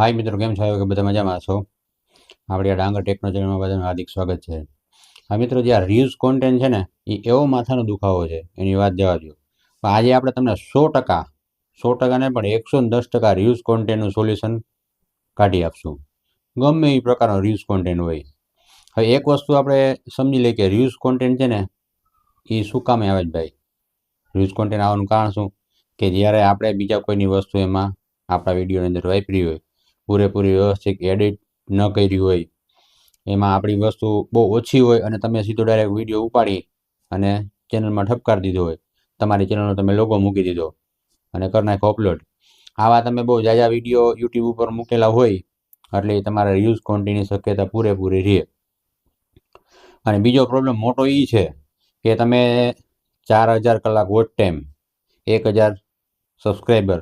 હાય મિત્રો, કેમ છો? કે બધા મજામાં છો. આપણી આ ડાંગર ટેકનોલોજીમાં બધાનું હાર્દિક સ્વાગત છે. હા મિત્રો જે આ રિયુઝ કોન્ટેન્ટ છે ને, એ એવો માથાનો દુખાવો છે, એની વાત જવા દો પણ આજે આપણે તમને સો ટકા સો ટકા નહીં, પણ એકસો ને દસ ટકા રિયુઝ કોન્ટેન્ટનું સોલ્યુશન કાઢી આપશું. ગમે એ પ્રકારનો રિયુઝ કોન્ટેન્ટ હોય. હવે એક વસ્તુ આપણે સમજી લઈએ કે રિયુઝ કોન્ટેન્ટ છે ને, એ શું કામે આવે છે ભાઈ? રિયુઝ કોન્ટેન્ટ આવવાનું કારણ શું? કે જ્યારે આપણે બીજા કોઈની વસ્તુ એમાં આપણા વિડીયોની અંદર વાપરી હોય પૂરેપૂરી વ્યવસ્થિત એડિટ ન કરી હોય. એમાં આપણી વસ્તુ બહુ ઓછી હોય અને તમે સીધો ડાયરેક્ટ વીડિયો ઉપાડી અને ચેનલમાં ઠપકાર દીધો હોય. તમારી ચેનલનો તમે લોગો મૂકી દીધો અને કરી નાખો અપલોડ આવા તમે બહુ જાજા વીડિયો યુટ્યુબ ઉપર મૂકેલા હોય એટલે તમારા યુઝ કોન્ટીની શક્યતા પૂરેપૂરી રહે. અને બીજો પ્રોબ્લેમ મોટો એ છે કે તમે ચાર હજાર કલાક વોચ ટાઈમ એક હજાર સબસ્ક્રાઈબર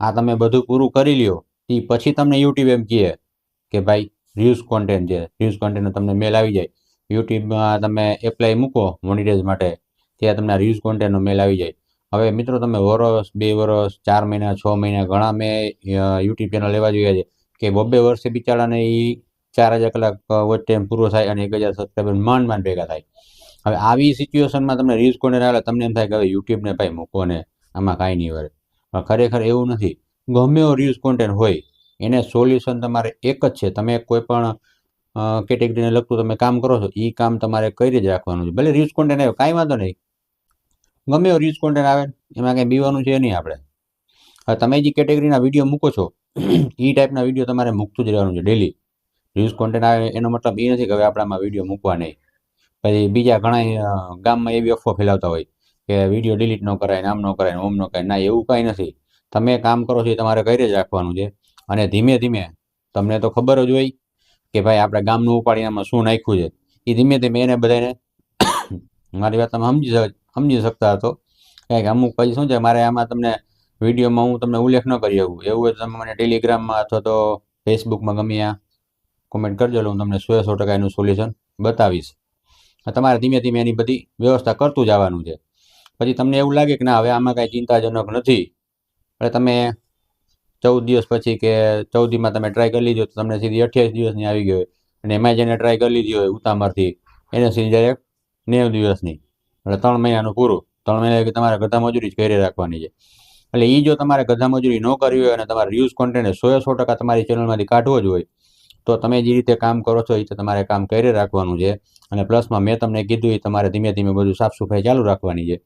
આ તમે બધું પૂરું કરી લ્યો એ પછી તમને યુટ્યુબ એમ કહે કે ભાઈ રિયુઝ કોન્ટેન્ટ છે. રિયુઝ કોન્ટેન્ટનો તમને મેલ આવી જાય. યુટ્યુબમાં તમે એપ્લાય મૂકો મોનિટાઇઝ માટે, ત્યાં તમને રિયુઝ કોન્ટેન્ટનો મેલ આવી જાય. હવે મિત્રો તમે વરસ, બે વરસ, ચાર મહિના, છ મહિના ઘણા મેં યુટ્યુબ ચેનલ લેવા જોઈએ છે કે બબ્બે વર્ષે બિચારાને એ ચાર હજાર કલાક વોચ ટાઈમ પૂરો થાય અને એક હજાર સબસ્ક્રાઈબર માંડ માંડ ભેગા થાય. હવે આવી સિચ્યુએશનમાં તમને રિયુઝ કોન્ટેન્ટ આવે, તમને એમ થાય કે હવે યુટ્યુબને ભાઈ મૂકો ને, આમાં કાંઈ નહીં વરે પણ ખરેખર એવું નથી. ગમે એવો રિયુઝ કોન્ટેન્ટ હોય, એને સોલ્યુશન તમારે એક જ છે. તમે કોઈ પણ કેટેગરીને લગતું તમે કામ કરો છો એ કામ તમારે કઈ રીતે રાખવાનું છે. ભલે રિયુઝ કોન્ટેન્ટ આવે કાંઈ વાંધો નહીં. ગમે એવો રિયુઝ કોન્ટેન્ટ આવે, એમાં કંઈ બીવાનું છે નહીં આપણે. હવે તમે જે કેટેગરીના વીડિયો મૂકો છો એ ટાઈપના વીડિયો તમારે મૂકતું જ રહેવાનું છે ડેલી રિયુઝ કોન્ટેન્ટ આવે, એનો મતલબ એ નથી કે હવે આપણામાં વીડિયો મૂકવા નહીં. પછી બીજા ઘણા ગામમાં એવી અફવા ફેલાવતા હોય કે વીડિયો ડિલીટ ન કરાય, આમ ન કરાય ઓમ ન કરાય. ના, એવું કાંઈ નથી. તમે કામ કરો છો એ તમારે કઈ જ રાખવાનું છે. અને ધીમે ધીમે, તમને તો ખબર જ હોય કે ભાઈ આપણે ગામનું ઉપાડીનામાં શું નાખ્યું છે. એ ધીમે ધીમે એને બધાને મારી વાત તમે સમજી સમજી શકતા હતો કંઈક અમુક પછી શું છે, મારે આમાં તમને વિડીયોમાં હું તમને ઉલ્લેખ ન કરી શકું. એવું હોય તમે મને ટેલિગ્રામમાં અથવા તો ફેસબુકમાં ગમે આ કોમેન્ટ કરજો, એટલે હું તમને સો સો ટકા એનું સોલ્યુશન બતાવીશ. તમારે ધીમે ધીમે એની બધી વ્યવસ્થા કરતું જવાનું છે. પછી તમને એવું લાગે કે ના, હવે આમાં કાંઈ ચિંતાજનક નથી. એટલે તમે ચૌદ દિવસ પછી કે ચૌદીમાં તમે ટ્રાય કરી લીધો તો તમને સીધી અઠ્યાવીસ દિવસની આવી ગઈ હોય. અને એમાં જેને ટ્રાય કરી લીધી હોય ઉતામરથી એને સીધી ડાયરેક્ટ નેવ દિવસની. એટલે ત્રણ મહિનાનું પૂરું. ત્રણ મહિના તમારે ગધા મજૂરી જ કરી રાખવાની છે. એટલે એ જો તમારે ગધા મજૂરી ન કરવી હોય અને તમારે રિયુઝ કોન્ટેન્ટ સો સો ટકા તમારી ચેનલમાંથી કાઢવો જ હોય, તો તમે જે રીતે કામ કરો છો એ રીતે તમારે કામ કરી રાખવાનું છે. અને પ્લસમાં મેં તમને કીધું એ તમારે ધીમે ધીમે બધું સાફ સફાઈ ચાલુ રાખવાની છે.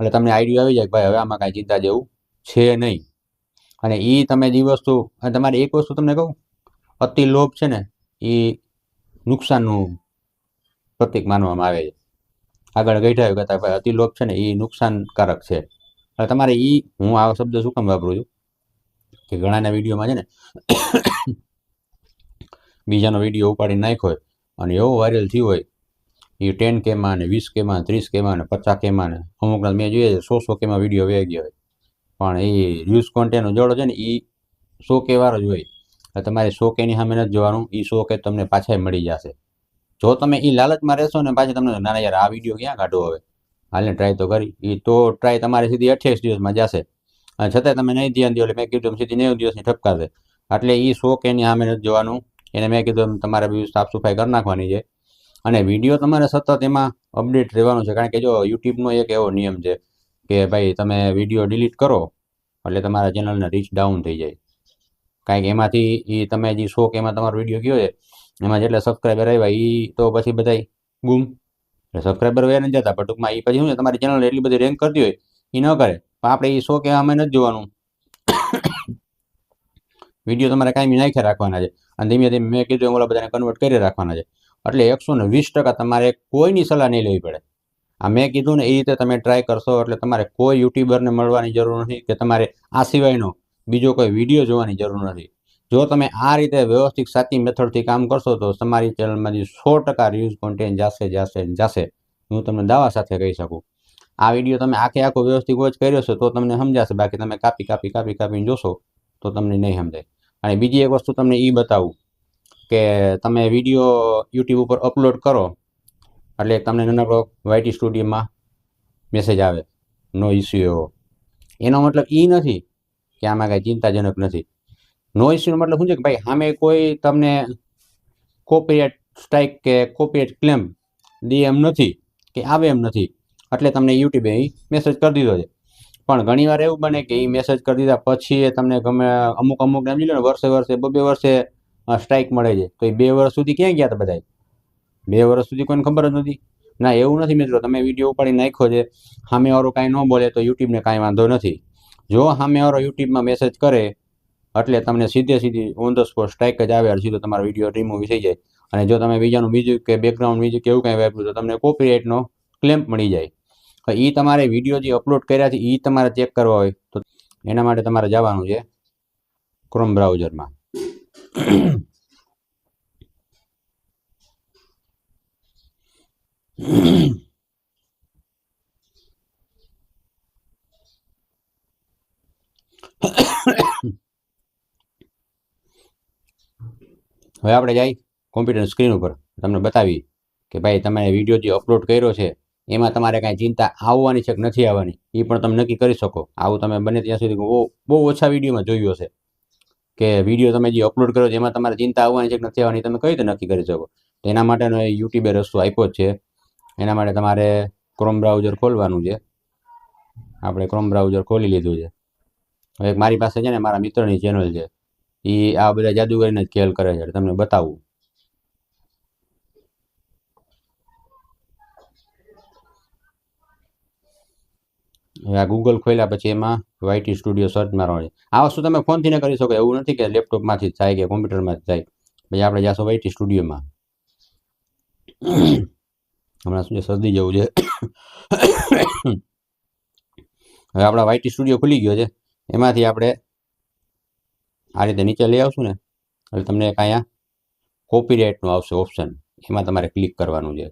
એટલે તમને આઈડિયા આવી જાય કે ભાઈ હવે આમાં કાંઈ ચિંતા જેવું છે નહીં. અને એ તમે જે વસ્તુ, અને તમારે એક વસ્તુ તમને કહું, અતિ લોભ છે ને એ નુકસાનનું પ્રતિક માનવામાં આવે છે. આગળ ગઈઠાયું કહેતા ભાઈ અતિ લોભ છે ને એ નુકસાનકારક છે. એટલે તમારે એ હું આ શબ્દ શું કામ વાપરું છું? કે ઘણાના વિડીયોમાં છે ને, બીજાનો વીડિયો ઉપાડી નાખ્યો હોય, અને એવો વાયરલ થયું હોય એ ટેન કેમાં ને વીસ કેમાં ત્રીસ કેમાં ને પચાસ કેમાં ને, અમુકના મેં જોઈએ સો સો કેમાં વીડિયો વેગ્યો હોય. પણ એ રિયુઝ કોન્ટેન્ટ જોડો છે ને એ સો કે જ હોય. તમારે સો કેની સામે નથી જોવાનું એ સો કે તમને પાછા મળી જશે. જો તમે એ લાલચમાં રહેશો ને પાછી તમને નાના યાર, આ વીડિયો ક્યાં કાઢવો હવે? હાલને ટ્રાય તો કરી. એ તો ટ્રાય તમારે સીધી અઠ્યાવીસ દિવસમાં જશે. અને છતાં તમે નહીં ધ્યાન દો એટલે મેં કીધું સીધી નેવું દિવસની ઠપકાશે એટલે એ સો કેની સામે નથી જોવાનું. એને મેં કીધું તમારે બીજું સાફ સફાઈ કરી નાખવાની છે. અને વીડિયો તમારે સતત એમાં અપડેટ રહેવાનો છે. કારણ કે જો યુટ્યુબનો એક એવો નિયમ છે કે ભાઈ તમે વીડિયો ડિલીટ કરો, એટલે તમારા ચેનલને રીચ ડાઉન થઈ જાય. કારણ કે એમાંથી એ તમે જે શોખ એમાં તમારો વીડિયો ગયો છે, એમાં જેટલા સબસ્ક્રાઈબર આવ્યા એ તો પછી બધા ગુમ. એટલે સબસ્ક્રાઈબર વયા નથી જતા, પણ ટૂંકમાં એ પછી શું છે, તમારી ચેનલ એટલી બધી રેન્ક કરતી હોય એ ન કરે. પણ આપણે એ શો કે અમે નથી જોવાનું. વીડિયો તમારે કાંઈ નાખ્યા રાખવાના છે. અને ધીમે ધીમે મેં કીધું એમ બધાને કન્વર્ટ કરી રાખવાના છે. એટલે એકસો ને વીસ ટકા તમારે કોઈની સલાહ નહીં લેવી પડે. આ મેં કીધું ને એ રીતે તમે ટ્રાય કરશો એટલે તમારે કોઈ યુટ્યુબરને મળવાની જરૂર નથી કે તમારે આ સિવાયનો બીજો કોઈ વીડિયો જોવાની જરૂર નથી. જો તમે આ રીતે વ્યવસ્થિત સાચી મેથડથી કામ કરશો તો તમારી ચેનલમાંથી સો ટકા રિવ્યુઝ કોન્ટેન્ટ જશે જશે જશે. હું તમને દાવા સાથે કહી શકું. આ વીડિયો તમે આખે આખો વ્યવસ્થિત વોચ કર્યો છે તો તમને સમજાશે. બાકી તમે કાપી કાપી કાપી, કાપીને જોશો તો તમને નહીં સમજાય. અને બીજી એક વસ્તુ તમને એ બતાવું કે તમે વીડિયો યુટ્યુબ ઉપર અપલોડ કરો એટલે તમને નાનકડો વાયટી સ્ટુડિયોમાં મેસેજ આવે. નો ઇસ્યુ એવો. એનો મતલબ એ નથી કે આમાં કાંઈ ચિંતાજનક નથી. નો ઇસ્યુનો મતલબ શું છે કે ભાઈ, સામે કોઈ તમને કોપીરાઇટ સ્ટ્રાઇક કે કોપીરાઇટ ક્લેમ દે એમ નથી કે આવે એમ નથી, એટલે તમને યુટ્યુબે એ મેસેજ કરી દીધો છે. પણ ઘણીવાર એવું બને કે એ મેસેજ કરી દીધા પછી એ તમને ગમે અમુક અમુક સમજી લો ને, વર્ષે વર્ષે બે વર્ષે સ્ટ્રાઇક મળે છે. તો એ બે વર્ષ સુધી ક્યાં ગયા હતા બધા બે વર્ષ સુધી કોઈને ખબર જ નથી. ના, એવું નથી મિત્રો, તમે વીડિયો ઉપાડી નાખ્યો છે. સામેવાળો કાંઈ ન બોલે તો યુટ્યુબને કાંઈ વાંધો નથી. જો સામેવાળો યુટ્યુબમાં મેસેજ કરે, એટલે તમને સીધે સીધી ઓન ધ સ્પોટ સ્ટ્રાઇક જ આવે સીધો તમારો વીડિયો રિમૂવ થઈ જાય. અને જો તમે બીજાનું મ્યુઝિક કે બેકગ્રાઉન્ડ મ્યુઝિક એવું કાંઈ વાપર્યું તો તમને કોપીરાઇટનો ક્લેમ મળી જાય. એ તમારે વીડિયો જે અપલોડ કર્યા છે એ તમારે ચેક કરવા હોય તો એના માટે તમારે જવાનું છે ક્રોમ બ્રાઉઝરમાં હવે આપણે જઈ કોમ્પ્યુટર સ્ક્રીન ઉપર. તમને બતાવી કે ભાઈ તમે વીડિયો જે અપલોડ કર્યો છે, એમાં તમારે કાંઈ ચિંતા આવવાની છે કે નથી આવવાની? એ પણ તમે નક્કી કરી શકો. આવું તમે બને ત્યાં સુધી બહુ બહુ ઓછા વિડીયોમાં જોયું હશે. કે વીડિયો તમે જે અપલોડ કર્યો છે, એમાં તમારે ચિંતા આવવાની છે કે નથી આવવાની તમે કઈ રીતે નક્કી કરી શકો? તો એના માટેનો એ યુટ્યુબે રસ્તો આપ્યો જ છે. એના માટે તમારે ક્રોમ બ્રાઉઝર ખોલવાનું છે. આપણે ક્રોમ બ્રાઉઝર ખોલી લીધું છે. હવે મારી પાસે છે ને, મારા મિત્રની ચેનલ છે. એ આ બધા જાદુગરીને જ ખેલ કરે છે, તમને બતાવું. હવે આ ગૂગલ ખોલ્યા પછી એમાં વાયટી સ્ટુડિયો સર્ચ મારવાનો છે. આ વસ્તુ તમે ફોનથી ન કરી શકો, એવું નથી કે લેપટોપમાંથી જ થાય કે કોમ્પ્યુટરમાં જ થાય. પછી આપણે જશો વાયટી સ્ટુડિયોમાં હમણાં શું છે શરદી જેવું છે. હવે આપણા વાયટી સ્ટુડિયો ખુલી ગયો છે. એમાંથી આપણે આ રીતે નીચે લઈ આવશું ને, એટલે તમને એક અહીંયા કોપીરાઇટનું આવશે ઓપ્શન એમાં તમારે ક્લિક કરવાનું છે.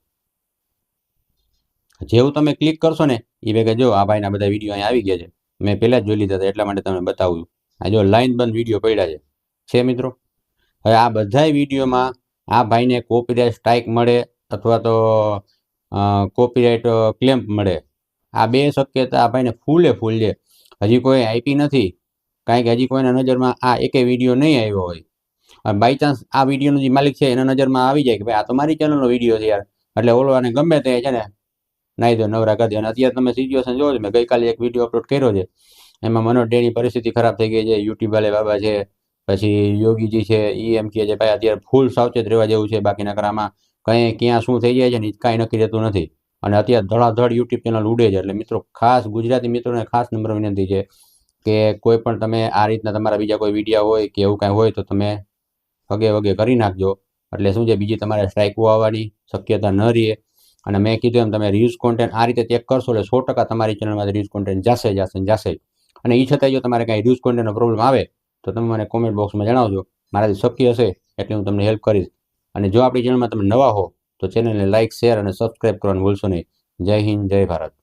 જેવું તમે ક્લિક કરશો ને એ ભેગા જો આ ભાઈના બધા વીડિયો અહીંયા આવી ગયા છે. મેં પહેલાં જ જોઈ લીધા હતા, એટલા માટે તમને બતાવું. આ જો લાઈન બંધ વીડિયો પડ્યા છે. છે મિત્રો? હવે આ બધા વિડીયોમાં આ ભાઈને કોપીરાઇટ સ્ટ્રાઇક મળે અથવા તો કોપીરાઇટ ક્લેમ્પ મળે. આ બે શક્યતા ભાઈને ફૂલે ફૂલ. છે હજી કોઈ આપી નથી. કારણ કે હજી કોઈના નજરમાં આ એકે વીડિયો નહીં આવ્યો હોય. બાય ચાન્સ આ વિડીયોનો જે માલિક છે એના નજરમાં આવી જાય કે ભાઈ આ તો મારી ચેનલનો વીડિયો છે યાર. એટલે ઓલો ગમે તે છે ને નાહી દો, નવરા કરી અને અત્યારે તમે સિચ્યુએશન જોવો છો, મેં ગઈકાલે એક વીડિયો અપલોડ કર્યો છે. એમાં મનોજ ડેની પરિસ્થિતિ ખરાબ થઈ ગઈ છે, યુટ્યુબ વાલે બાબા છે, પછી યોગીજી છે એ એમ કહે છે, ભાઈ અત્યારે ફૂલ સાવચેત રહેવા જેવું છે બાકીના કરામાં કંઈ ક્યાં શું થઈ જાય છે ને કાંઈ નક્કી રહેતું નથી. અને અત્યારે ધડાધડ યુટ્યુબ ચેનલ ઉડે છે એટલે મિત્રો ખાસ ગુજરાતી મિત્રોને ખાસ નંબર વિનંતી છે કે કોઈ પણ તમે આ રીતના તમારા બીજા કોઈ વિડીયા હોય કે એવું કાંઈ હોય તો તમે વગે વગે કરી નાખજો. એટલે શું છે, બીજી તમારે સ્ટ્રાઇકો આવવાની શક્યતા ન રહે. અને મેં કીધું એમ, તમે રીલ્સ કોન્ટેન્ટ આ રીતે ચેક કરશો એટલે સો ટકા તમારી ચેનલમાંથી રીલ્સ કોન્ટેન્ટ જશે જશે જશે અને એ છતાંય જો તમારે કાંઈ રીલ્સ કોન્ટેન્ટનો પ્રોબ્લેમ આવે તો તમે મને કોમેન્ટ બોક્સમાં જણાવજો. મારાથી શક્ય હશે એટલે હું તમને હેલ્પ કરીશ. અને જો આપણી ચેનલમાં તમે નવા હો, તો ચેનલને લાઇક શેર અને સબસ્ક્રાઇબ કરવાનું ભૂલશો નહીં. જય હિન્દ, જય ભારત.